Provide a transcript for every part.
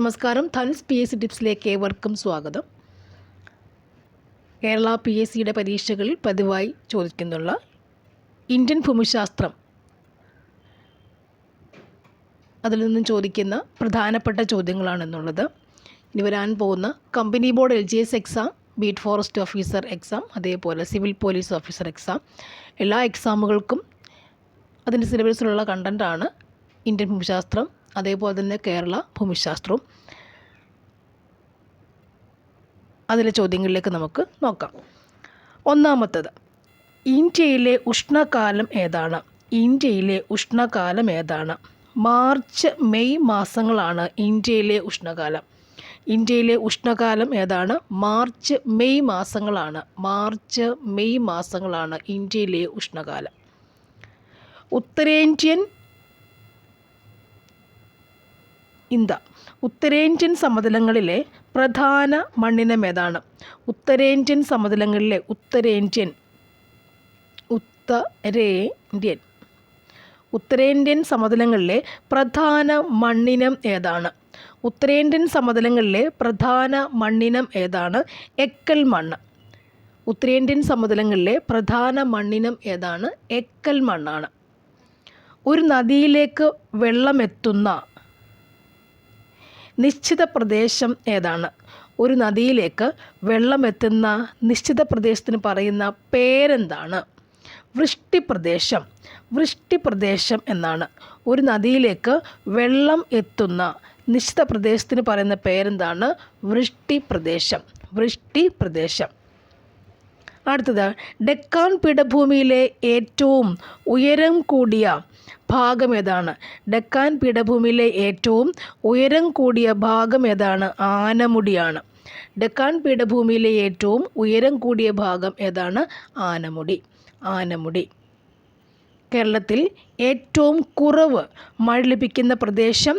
നമസ്കാരം. Dhanus P S C ടിപ്സിലേക്ക് ഏവർക്കും സ്വാഗതം. കേരള പി എസ് സിയുടെ പരീക്ഷകളിൽ പതിവായി ചോദിക്കുന്നുള്ള ഇന്ത്യൻ ഭൂമിശാസ്ത്രം. അതിൽ നിന്നും ചോദിക്കുന്ന പ്രധാനപ്പെട്ട ചോദ്യങ്ങളാണെന്നുള്ളത്. ഇനി വരാൻ പോകുന്ന company board L G S exam beat forest officer exam അതേപോലെ സിവിൽ പോലീസ് ഓഫീസർ എക്സാം. എല്ലാ എക്സാമുകൾക്കും അതിന്റെ സിലബസിലുള്ള കണ്ടന്റാണ് ഇന്ത്യൻ ഭൂമിശാസ്ത്രം. അതേപോലെ തന്നെ കേരള ഭൂമിശാസ്ത്രവും. അതിലെ ചോദ്യങ്ങളിലേക്ക് നമുക്ക് നോക്കാം. ഒന്നാമത്തത് ഇന്ത്യയിലെ ഉഷ്ണകാലം ഏതാണ്? ഇന്ത്യയിലെ ഉഷ്ണകാലം ഏതാണ്? മാർച്ച് മെയ് മാസങ്ങളാണ് ഇന്ത്യയിലെ ഉഷ്ണകാലം. ഇന്ത്യയിലെ ഉഷ്ണകാലം ഏതാണ്? മാർച്ച് മെയ് മാസങ്ങളാണ്. മാർച്ച് മെയ് മാസങ്ങളാണ് ഇന്ത്യയിലെ ഉഷ്ണകാലം. ഉത്തരേന്ത്യൻ ഇന്ത. ഉത്തരേന്ത്യൻ സമതലങ്ങളിലെ പ്രധാന മണ്ണിനമേതാണ് ഉത്തരേന്ത്യൻ സമതലങ്ങളിലെ ഉത്തരേന്ത്യൻ ഉത്തരേന്ത്യൻ. ഉത്തരേന്ത്യൻ സമതലങ്ങളിലെ പ്രധാന മണ്ണിനം ഏതാണ്? ഉത്തരേന്ത്യൻ സമതലങ്ങളിലെ പ്രധാന മണ്ണിനം ഏതാണ്? എക്കൽ മണ്ണ്. ഉത്തരേന്ത്യൻ സമതലങ്ങളിലെ പ്രധാന മണ്ണിനം ഏതാണ്? എക്കൽ മണ്ണാണ്. ഒരു നദിയിലേക്ക് വെള്ളമെത്തുന്ന നിശ്ചിത പ്രദേശം ഏതാണ്? ഒരു നദിയിലേക്ക് വെള്ളമെത്തുന്ന നിശ്ചിത പ്രദേശത്തിന് പറയുന്ന പേരെന്താണ്? വൃഷ്ടിപ്രദേശം. വൃഷ്ടിപ്രദേശം എന്നാണ്. ഒരു നദിയിലേക്ക് വെള്ളം എത്തുന്ന നിശ്ചിത പ്രദേശത്തിന് പറയുന്ന പേരെന്താണ്? വൃഷ്ടിപ്രദേശം. വൃഷ്ടിപ്രദേശം. അടുത്തത് ഡെക്കാൻ പീഠഭൂമിയിലെ ഏറ്റവും ഉയരം കൂടിയ ഭാഗം ഏതാണ്? ഡെക്കാൻ പീഠഭൂമിയിലെ ഏറ്റവും ഉയരം കൂടിയ ഭാഗം ഏതാണ്? ആനമുടിയാണ്. ഡെക്കാൻ പീഠഭൂമിയിലെ ഏറ്റവും ഉയരം കൂടിയ ഭാഗം ഏതാണ്? ആനമുടി. ആനമുടി. കേരളത്തിൽ ഏറ്റവും കുറവ് മഴ ലഭിക്കുന്ന പ്രദേശം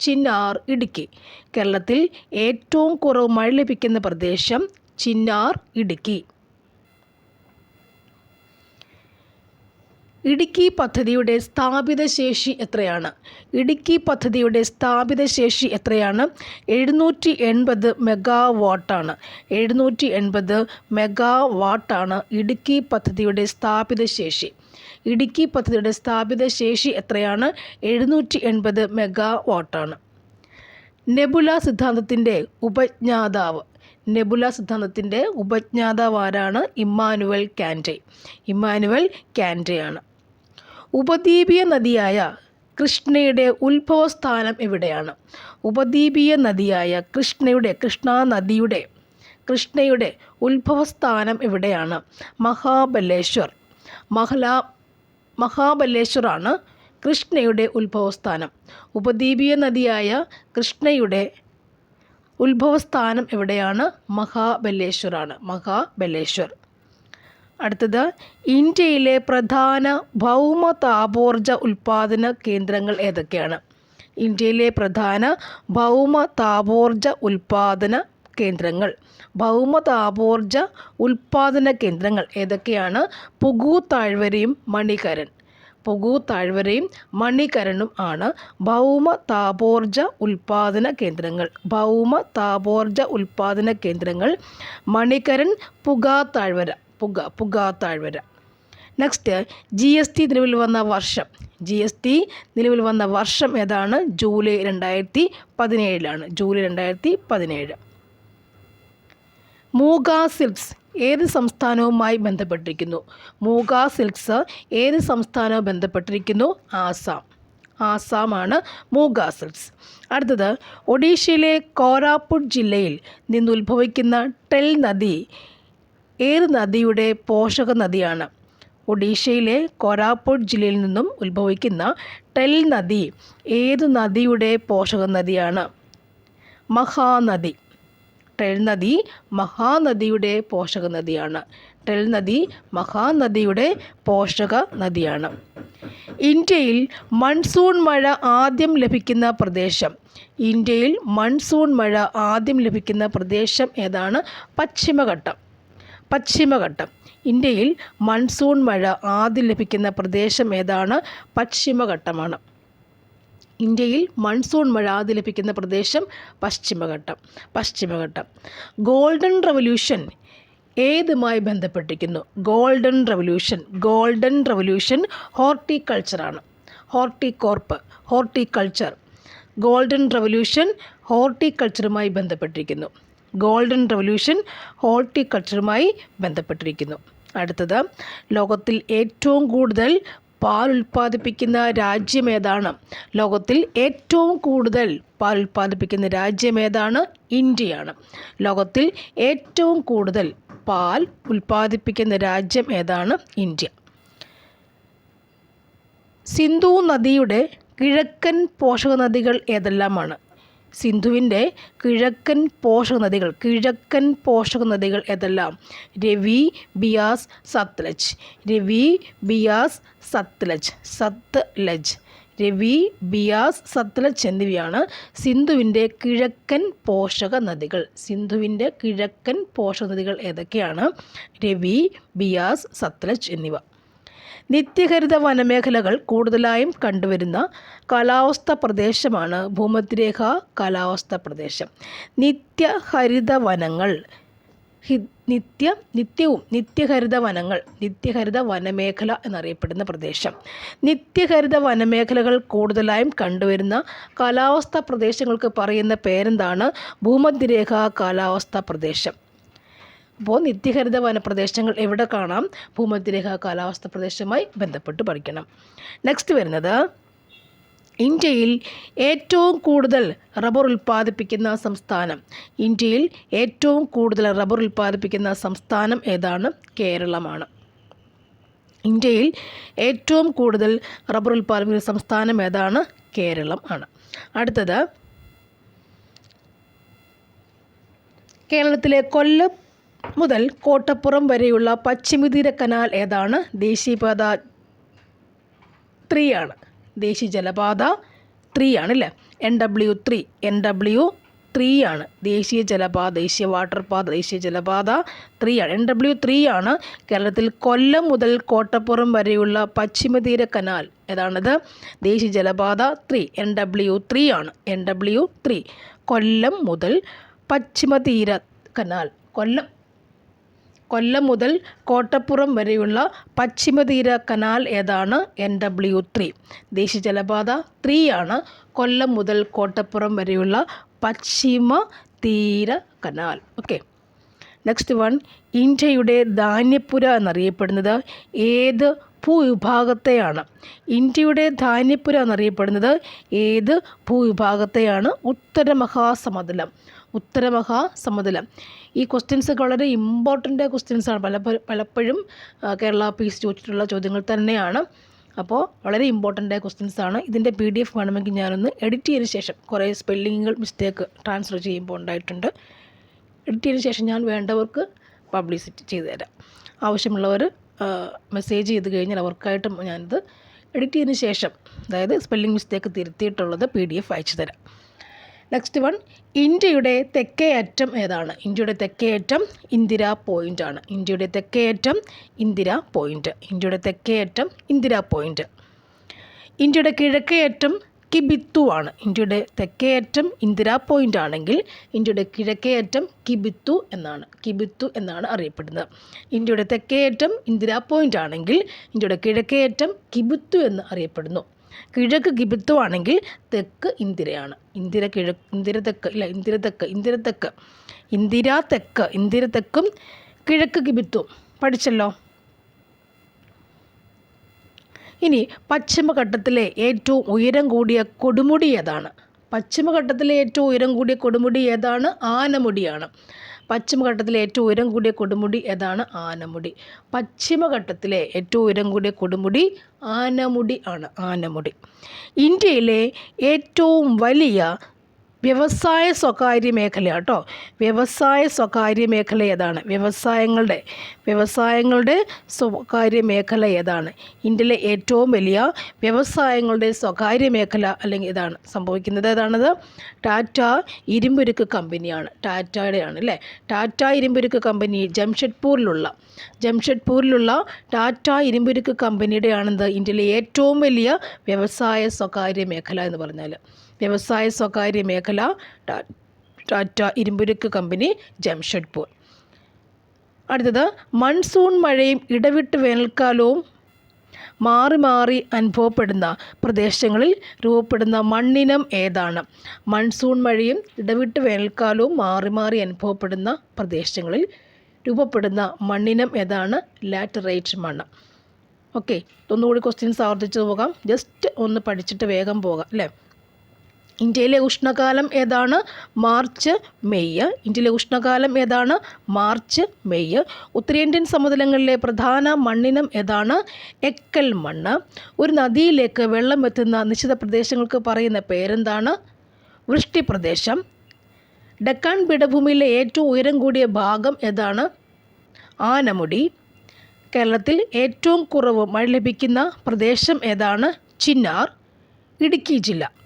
ചിന്നാർ ഇടുക്കി. കേരളത്തിൽ ഏറ്റവും കുറവ് മഴ ലഭിക്കുന്ന പ്രദേശം ചിന്നാർ ഇടുക്കി. ഇടുക്കി പദ്ധതിയുടെ സ്ഥാപിത ശേഷി എത്രയാണ്? ഇടുക്കി പദ്ധതിയുടെ സ്ഥാപിത ശേഷി എത്രയാണ്? എഴുന്നൂറ്റി എൺപത് മെഗാ വാട്ടാണ് എഴുന്നൂറ്റി എൺപത് മെഗാ വാട്ടാണ് ഇടുക്കി പദ്ധതിയുടെ സ്ഥാപിത ശേഷി. ഇടുക്കി പദ്ധതിയുടെ സ്ഥാപിത ശേഷി എത്രയാണ്? എഴുന്നൂറ്റി എൺപത് മെഗാ വാട്ടാണ് നെബുല സിദ്ധാന്തത്തിന്റെ ഉപജ്ഞാതാവ്. നെബുല സിദ്ധാന്തത്തിന്റെ ഉപജ്ഞാതാവ് ആരാണ്? Emmanuel Kante. ഇമ്മാനുവൽ കാന്റെയാണ് ഉപദ്വീപീയ നദിയായ കൃഷ്ണയുടെ ഉത്ഭവസ്ഥാനം എവിടെയാണ്? ഉപദ്വീപീയ നദിയായ കൃഷ്ണയുടെ കൃഷ്ണ നദിയുടെ കൃഷ്ണയുടെ ഉത്ഭവസ്ഥാനം എവിടെയാണ്? മഹാബലേശ്വർ. മഹല മഹാബലേശ്വറാണ് കൃഷ്ണയുടെ ഉത്ഭവസ്ഥാനം. ഉപദ്വീപീയ നദിയായ കൃഷ്ണയുടെ ഉത്ഭവസ്ഥാനം എവിടെയാണ്? മഹാബലേശ്വറാണ്. മഹാബലേശ്വർ. അടുത്തത് ഇന്ത്യയിലെ പ്രധാന ഭൗമ താപോർജ ഉൽപ്പാദന കേന്ദ്രങ്ങൾ ഏതൊക്കെയാണ്? ഇന്ത്യയിലെ പ്രധാന ഭൗമ താപോർജ ഉൽപ്പാദന കേന്ദ്രങ്ങൾ. ഭൗമ താപോർജ ഉൽപ്പാദന കേന്ദ്രങ്ങൾ ഏതൊക്കെയാണ്? പുഗു താഴ്വരയും മണികരൻ. പുഗു താഴ്വരയും മണികരനും ആണ് ഭൗമ താപോർജ ഉൽപ്പാദന കേന്ദ്രങ്ങൾ. ഭൗമ താപോർജ ഉൽപ്പാദന കേന്ദ്രങ്ങൾ മണികരൻ പുഗാ താഴ്വര. പുക പുക താഴ്വര നെക്സ്റ്റ് ജി എസ് ടി നിലവിൽ വന്ന വർഷം. ജി എസ് ടി നിലവിൽ വന്ന വർഷം ഏതാണ്? ജൂലൈ രണ്ടായിരത്തി പതിനേഴിലാണ് ജൂലൈ രണ്ടായിരത്തി പതിനേഴ് മൂഗ സിൽക്സ് ഏത് സംസ്ഥാനവുമായി ബന്ധപ്പെട്ടിരിക്കുന്നു? മൂഗ സിൽക്സ് ഏത് സംസ്ഥാനവും ബന്ധപ്പെട്ടിരിക്കുന്നു? ആസാം. ആസാമാണ് മൂഗ സിൽക്സ്. അടുത്തത് ഒഡീഷയിലെ കോരാപ്പുട്ട് ജില്ലയിൽ നിന്നുത്ഭവിക്കുന്ന ടെൽ നദി ഏത് നദിയുടെ പോഷക നദിയാണ്? ഒഡീഷയിലെ കോരാപുട്ട് ജില്ലയിൽ നിന്നും ഉത്ഭവിക്കുന്ന ടെൽ നദി ഏത് നദിയുടെ പോഷക നദിയാണ്? മഹാനദി. ടെൽ നദി മഹാനദിയുടെ പോഷക നദിയാണ്. ടെൽ നദി മഹാനദിയുടെ പോഷക നദിയാണ്. ഇന്ത്യയിൽ മൺസൂൺ മഴ ആദ്യം ലഭിക്കുന്ന പ്രദേശം. ഇന്ത്യയിൽ മൺസൂൺ മഴ ആദ്യം ലഭിക്കുന്ന പ്രദേശം ഏതാണ്? പശ്ചിമഘട്ടം. പശ്ചിമഘട്ടം. ഇന്ത്യയിൽ മൺസൂൺ മഴ ആദ്യം ലഭിക്കുന്ന പ്രദേശം ഏതാണ്? പശ്ചിമഘട്ടമാണ്. ഇന്ത്യയിൽ മൺസൂൺ മഴ ആദ്യം ലഭിക്കുന്ന പ്രദേശം പശ്ചിമഘട്ടം. പശ്ചിമഘട്ടം. ഗോൾഡൻ റവല്യൂഷൻ ഏതുമായി ബന്ധപ്പെട്ടിരിക്കുന്നു? Golden revolution. Golden revolution ഹോർട്ടിക്കൾച്ചറാണ്. Horticorp horticulture. Golden revolution ഹോർട്ടിക്കൾച്ചറുമായി ബന്ധപ്പെട്ടിരിക്കുന്നു. ഗോൾഡൻ റവല്യൂഷൻ ഹോർട്ടിക്കൾച്ചറുമായി ബന്ധപ്പെട്ടിരിക്കുന്നു. അടുത്തത് ലോകത്തിൽ ഏറ്റവും കൂടുതൽ പാൽ ഉൽപ്പാദിപ്പിക്കുന്ന രാജ്യം ഏതാണ്? ലോകത്തിൽ ഏറ്റവും കൂടുതൽ പാൽ ഉൽപ്പാദിപ്പിക്കുന്ന രാജ്യം ഏതാണ്? ഇന്ത്യയാണ്. ലോകത്തിൽ ഏറ്റവും കൂടുതൽ പാൽ ഉൽപ്പാദിപ്പിക്കുന്ന രാജ്യം ഏതാണ്? ഇന്ത്യ. സിന്ധു നദിയുടെ കിഴക്കൻ പോഷക നദികൾ ഏതെല്ലാമാണ്? സിന്ധുവിന്റെ കിഴക്കൻ പോഷകനദികൾ കിഴക്കൻ പോഷകനദികൾ ഏതെല്ലാം? രവി ബിയാസ് സത്ലജ്. രവി ബിയാസ് സത്ലജ് സത്ലജ്. രവി ബിയാസ് സത്ലജ് എന്നിവയാണ് സിന്ധുവിന്റെ കിഴക്കൻ പോഷക നദികൾ. സിന്ധുവിന്റെ കിഴക്കൻ പോഷക നദികൾ ഏതൊക്കെയാണ്? രവി ബിയാസ് സത്ലജ് എന്നിവ. നിത്യഹരിത വനമേഖലകൾ കൂടുതലായും കണ്ടുവരുന്ന കാലാവസ്ഥ പ്രദേശമാണ് ഭൂമധ്യരേഖ കാലാവസ്ഥ പ്രദേശം. നിത്യഹരിത വനങ്ങൾ നിത്യ നിത്യവും നിത്യഹരിത വനങ്ങൾ നിത്യഹരിത വനമേഖല എന്നറിയപ്പെടുന്ന പ്രദേശം. നിത്യഹരിത വനമേഖലകൾ കൂടുതലായും കണ്ടുവരുന്ന കാലാവസ്ഥ പ്രദേശങ്ങൾക്ക് പറയുന്ന പേരെന്താണ്? ഭൂമധ്യരേഖ കാലാവസ്ഥ പ്രദേശം. അപ്പോൾ നിത്യഹരിത വനപ്രദേശങ്ങൾ എവിടെ കാണാം? ഭൂമധ്യരേഖ കാലാവസ്ഥ പ്രദേശവുമായി ബന്ധപ്പെട്ട് പഠിക്കണം. നെക്സ്റ്റ് വരുന്നത്. ഇന്ത്യയിൽ ഏറ്റവും കൂടുതൽ റബ്ബർ ഉൽപ്പാദിപ്പിക്കുന്ന സംസ്ഥാനം. ഇന്ത്യയിൽ ഏറ്റവും കൂടുതൽ റബ്ബർ ഉൽപ്പാദിപ്പിക്കുന്ന സംസ്ഥാനം ഏതാണ്? കേരളമാണ്. ഇന്ത്യയിൽ ഏറ്റവും കൂടുതൽ റബ്ബർ ഉൽപ്പാദിപ്പിക്കുന്ന സംസ്ഥാനം ഏതാണ്? കേരളം ആണ്. അടുത്തത്. കേരളത്തിലെ കൊല്ലം മുതൽ കോട്ടപ്പുറം വരെയുള്ള പശ്ചിമതീര കനാൽ ഏതാണ്? ദേശീയപാത ത്രീ ആണ് ദേശീയ ജലപാത ത്രീ ആണ് അല്ലേ N W three. N W three ആണ് ദേശീയ ജലപാത ദേശീയ വാട്ടർ പാത ദേശീയ ജലപാത ത്രീ ആണ് എൻ ഡബ്ല്യു ത്രീ ആണ് കേരളത്തിൽ കൊല്ലം മുതൽ കോട്ടപ്പുറം വരെയുള്ള പശ്ചിമതീര കനാൽ ഏതാണിത്? ദേശീയ ജലപാത ത്രീ. എൻ ഡബ്ല്യു ത്രീ ആണ് എൻ ഡബ്ല്യു ത്രീ. കൊല്ലം മുതൽ പശ്ചിമതീര കനാൽ. കൊല്ലം കൊല്ലം മുതൽ കോട്ടപ്പുറം വരെയുള്ള പശ്ചിമതീര കനാൽ ഏതാണ്? എൻ ഡബ്ല്യു ത്രീ ദേശീയ ജലപാത ത്രീ ആണ്. കൊല്ലം മുതൽ കോട്ടപ്പുറം വരെയുള്ള പശ്ചിമ തീര കനാൽ. ഓക്കെ നെക്സ്റ്റ് വൺ ഇന്ത്യയുടെ ധാന്യപ്പുര എന്നറിയപ്പെടുന്നത് ഏത് ഭൂവിഭാഗത്തെയാണ്. ഇന്ത്യയുടെ ധാന്യപ്പുര എന്നറിയപ്പെടുന്നത് ഏത് ഭൂവിഭാഗത്തെയാണ്? ഉത്തര മഹാസമതലം. ഉത്തര മഹാസമതലം. ഈ ക്വസ്റ്റ്യൻസ് വളരെ ഇമ്പോർട്ടന്റ് ക്വസ്റ്റ്യൻസ് ആണ്. പല പലപ്പോഴും കേരള പീസ് ചോദിച്ചിട്ടുള്ള ചോദ്യങ്ങൾ തന്നെയാണ്. അപ്പോൾ വളരെ ഇമ്പോർട്ടന്റ് ക്വസ്റ്റ്യൻസ് ആണ്. ഇതിന്റെ പി ഡി എഫ് വേണമെങ്കിൽ ഞാനൊന്ന് എഡിറ്റ് ചെയ്തതിന് ശേഷം കുറേ സ്പെല്ലിങ്ങുകൾ മിസ്റ്റേക്ക് ട്രാൻസ്ഫർ ചെയ്യുമ്പോൾ ഉണ്ടായിട്ടുണ്ട്. എഡിറ്റ് ചെയ്തതിന് ശേഷം ഞാൻ വേണ്ടവർക്ക് പബ്ലിസിറ്റി ചെയ്തു തരാം ആവശ്യമുള്ളവർ മെസ്സേജ് ചെയ്ത് കഴിഞ്ഞാൽ അവർക്കായിട്ടും ഞാനിത് എഡിറ്റ് ചെയ്തതിന് ശേഷം അതായത് സ്പെല്ലിംഗ് മിസ്റ്റേക്ക് തിരുത്തിയിട്ടുള്ളത് പി ഡി എഫ് അയച്ചു തരാം. നെക്സ്റ്റ് വൺ ഇന്ത്യയുടെ തെക്കേ അറ്റം ഏതാണ്? ഇന്ത്യയുടെ തെക്കേ അറ്റം ഇന്ദിര പോയിന്റ് ആണ്. ഇന്ത്യയുടെ തെക്കേ അറ്റം ഇന്ദിര പോയിന്റ് ഇന്ത്യയുടെ തെക്കേ അറ്റം ഇന്ദിര പോയിന്റ് ഇന്ത്യയുടെ കിഴക്കേ അറ്റം കിബിത്തു ആണ് ഇന്ത്യയുടെ തെക്കേയറ്റം ഇന്ദിരാ പോയിന്റ് ആണെങ്കിൽ ഇന്ത്യയുടെ കിഴക്കേയറ്റം കിബിത്തു എന്നാണ്. കിബിത്തു എന്നാണ് അറിയപ്പെടുന്നത്. ഇന്ത്യയുടെ തെക്കേയറ്റം ഇന്ദിര പോയിന്റ് ആണെങ്കിൽ ഇന്ത്യയുടെ കിഴക്കേയറ്റം കിബിത്തു എന്ന് അറിയപ്പെടുന്നു. കിഴക്ക് കിബിത്തു ആണെങ്കിൽ തെക്ക് ഇന്ദിരയാണ്. ഇന്ദിര കിഴക്ക് ഇന്ദിര തെക്ക് ഇല്ല ഇന്ദിര തെക്ക് ഇന്ദിര തെക്ക്. ഇന്ദിര തെക്ക് ഇന്ദിര തെക്കും കിഴക്ക് കിബിത്തും. പഠിച്ചല്ലോ? ഇനി പശ്ചിമഘട്ടത്തിലെ ഏറ്റവും ഉയരം കൂടിയ കൊടുമുടി ഏതാണ്? പശ്ചിമഘട്ടത്തിലെ ഏറ്റവും ഉയരം കൂടിയ കൊടുമുടി ഏതാണ്? ആനമുടിയാണ്. പശ്ചിമഘട്ടത്തിലെ ഏറ്റവും ഉയരം കൂടിയ കൊടുമുടി ഏതാണ്? ആനമുടി. പശ്ചിമഘട്ടത്തിലെ ഏറ്റവും ഉയരം കൂടിയ കൊടുമുടി ആനമുടി ആണ്. ആനമുടി. ഇന്ത്യയിലെ ഏറ്റവും വലിയ വ്യവസായ സ്വകാര്യ മേഖല കേട്ടോ. വ്യവസായ സ്വകാര്യ മേഖല ഏതാണ്? വ്യവസായങ്ങളുടെ വ്യവസായങ്ങളുടെ സ്വകാര്യ മേഖല ഏതാണ്? ഇന്ത്യയിലെ ഏറ്റവും വലിയ വ്യവസായങ്ങളുടെ സ്വകാര്യ മേഖല അല്ലെങ്കിൽ ഇതാണ് സംഭവിക്കുന്നത് ഏതാണത്? ടാറ്റ ഇരുമ്പുരുക്ക് കമ്പനിയാണ്. ടാറ്റയുടെയാണ് അല്ലേ? ടാറ്റ ഇരുമ്പുരുക്ക് കമ്പനി ജംഷഡ്പൂരിലുള്ള ജംഷഡ്പൂരിലുള്ള ടാറ്റ ഇരുമ്പുരുക്ക് കമ്പനിയുടെ ആണെന്ത് ഇന്ത്യയിലെ ഏറ്റവും വലിയ വ്യവസായ സ്വകാര്യ മേഖല എന്ന് പറഞ്ഞാൽ വ്യവസായ സ്വകാര്യ മേഖല ടാറ്റ ഇരുമ്പുരുക്ക് കമ്പനി ജംഷഡ്പൂർ. അടുത്തത് മൺസൂൺ മഴയും ഇടവിട്ട് വേനൽക്കാലവും മാറി മാറി അനുഭവപ്പെടുന്ന പ്രദേശങ്ങളിൽ രൂപപ്പെടുന്ന മണ്ണിനം ഏതാണ്? മൺസൂൺ മഴയും ഇടവിട്ട് വേനൽക്കാലവും മാറി മാറി അനുഭവപ്പെടുന്ന പ്രദേശങ്ങളിൽ രൂപപ്പെടുന്ന മണ്ണിനം ഏതാണ്? ലാറ്ററൈറ്റ് മണ്ണ്. ഓക്കെ ഒന്നുകൂടി ക്വസ്റ്റ്യൻസ് ആവർത്തിച്ച് പോകാം. ജസ്റ്റ് ഒന്ന് പഠിച്ചിട്ട് വേഗം പോകാം അല്ലേ? ഇന്ത്യയിലെ ഉഷ്ണകാലം ഏതാണ്? March May. ഇന്ത്യയിലെ ഉഷ്ണകാലം ഏതാണ്? March May. ഉത്തരേന്ത്യൻ സമതലങ്ങളിലെ പ്രധാന മണ്ണിനം ഏതാണ്? എക്കൽ മണ്ണ്. ഒരു നദിയിലേക്ക് വെള്ളം എത്തുന്ന നിശ്ചിത പ്രദേശങ്ങൾക്ക് പറയുന്ന പേരെന്താണ്? വൃഷ്ടിപ്രദേശം. ഡക്കാൻ പീഠഭൂമിയിലെ ഏറ്റവും ഉയരം കൂടിയ ഭാഗം ഏതാണ്? ആനമുടി. കേരളത്തിൽ ഏറ്റവും കുറവ് മഴ ലഭിക്കുന്ന പ്രദേശം ഏതാണ്? ചിന്നാർ ഇടുക്കി ജില്ല.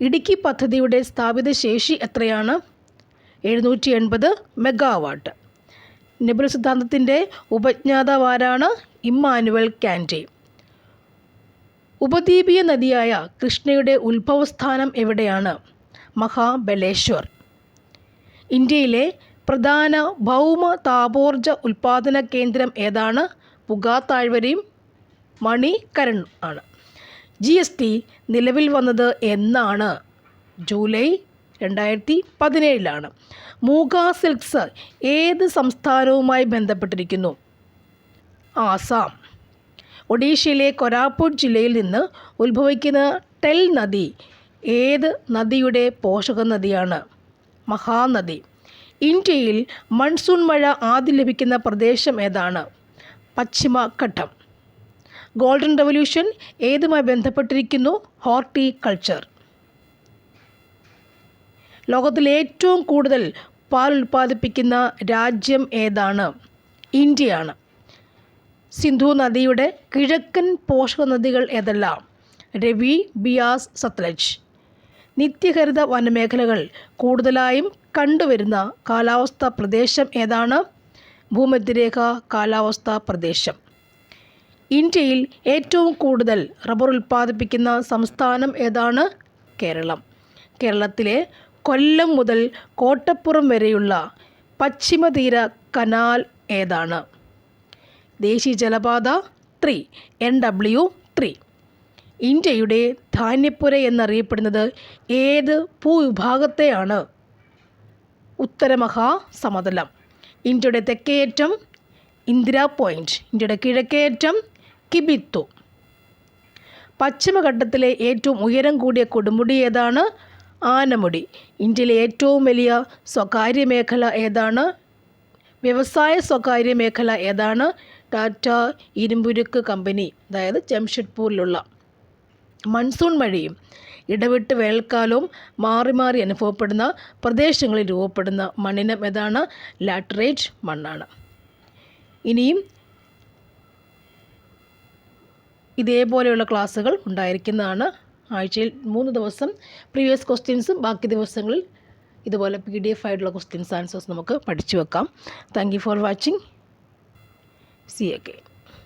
ഇടുക്കി പദ്ധതിയുടെ സ്ഥാപിത ശേഷി എത്രയാണ്? എഴുന്നൂറ്റി എൺപത് മെഗാവാട്ട്. നെബുൽ സിദ്ധാന്തത്തിന്റെ ഉപജ്ഞാതാവാരാണ് ഇമ്മാനുവൽ കാന്റെ. ഉപദ്വീപീയ നദിയായ കൃഷ്ണയുടെ ഉത്ഭവസ്ഥാനം എവിടെയാണ്? മഹാബലേശ്വർ. ഇന്ത്യയിലെ പ്രധാന ഭൗമ താപോർജ ഉൽപാദന കേന്ദ്രം ഏതാണ്? പുകാത്താഴ്വരയും മണികരൺ ആണ്. ജി എസ് ടി നിലവിൽ വന്നത് എന്നാണ്. ജൂലൈ രണ്ടായിരത്തി പതിനേഴിലാണ് മൂഗ സിൽക്സ് ഏത് സംസ്ഥാനവുമായി ബന്ധപ്പെട്ടിരിക്കുന്നു? ആസാം. ഒഡീഷയിലെ കൊരാപ്പൂട്ട് ജില്ലയിൽ നിന്ന് ഉത്ഭവിക്കുന്ന ടെൽ നദി ഏത് നദിയുടെ പോഷക നദിയാണ്? മഹാനദി. ഇന്ത്യയിൽ മൺസൂൺ മഴ ആദ്യം ലഭിക്കുന്ന പ്രദേശം ഏതാണ്? പശ്ചിമഘട്ടം. ഗോൾഡൻ റെവല്യൂഷൻ ഏതുമായി ബന്ധപ്പെട്ടിരിക്കുന്നു? ഹോർട്ടിക്കൾച്ചർ ലോകത്തിലെ ഏറ്റവും കൂടുതൽ പാൽ ഉൽപ്പാദിപ്പിക്കുന്ന രാജ്യം ഏതാണ്? ഇന്ത്യയാണ്. സിന്ധു നദിയുടെ കിഴക്കൻ പോഷക നദികൾ ഏതെല്ലാം? രവി ബിയാസ് സത്ലജ്. നിത്യഹരിത വനമേഖലകൾ കൂടുതലായും കണ്ടുവരുന്ന കാലാവസ്ഥാ പ്രദേശം ഏതാണ്? ഭൂമധ്യരേഖ കാലാവസ്ഥാ പ്രദേശം. ഇന്ത്യയിൽ ഏറ്റവും കൂടുതൽ റബ്ബർ ഉൽപ്പാദിപ്പിക്കുന്ന സംസ്ഥാനം ഏതാണ്? കേരളം. കേരളത്തിലെ കൊല്ലം മുതൽ കോട്ടപ്പുറം വരെയുള്ള പശ്ചിമതീര കനാൽ ഏതാണ്? ദേശീയ ജലപാത ത്രീ എൻ ഡബ്ല്യു ത്രീ. ഇന്ത്യയുടെ ധാന്യപ്പുര എന്നറിയപ്പെടുന്നത് ഏത് ഭൂവിഭാഗത്തെയാണ്? ഉത്തരമഹാസമതലം. ഇന്ത്യയുടെ തെക്കേയറ്റം ഇന്ദിരാ പോയിന്റ് ഇന്ത്യയുടെ കിഴക്കേയറ്റം കിബിത്തു പശ്ചിമഘട്ടത്തിലെ ഏറ്റവും ഉയരം കൂടിയ കൊടുമുടി ഏതാണ്? ആനമുടി. ഇന്ത്യയിലെ ഏറ്റവും വലിയ സ്വകാര്യ മേഖല ഏതാണ്? വ്യവസായ സ്വകാര്യ മേഖല ഏതാണ്? ടാറ്റ ഇരുമ്പുരുക്ക് കമ്പനി അതായത് ജംഷഡ്പൂരിലുള്ള മൺസൂൺ മഴയും ഇടവിട്ട് വേനൽക്കാലവും മാറി മാറി അനുഭവപ്പെടുന്ന പ്രദേശങ്ങളിൽ രൂപപ്പെടുന്ന മണ്ണിനം ഏതാണ്? ലാറ്ററേറ്റ് മണ്ണാണ്. ഇനിയും ഇതേപോലെയുള്ള ക്ലാസ്സുകൾ ഉണ്ടായിരിക്കുന്നതാണ്. ആഴ്ചയിൽ മൂന്ന് ദിവസം പ്രീവിയസ് ക്വസ്റ്റ്യൻസും ബാക്കി ദിവസങ്ങളിൽ ഇതുപോലെ പി ഡി എഫ് ആയിട്ടുള്ള ക്വസ്റ്റ്യൻസ് ആൻസേഴ്സ് നമുക്ക് പഠിച്ചു വെക്കാം. Thank you for watching see again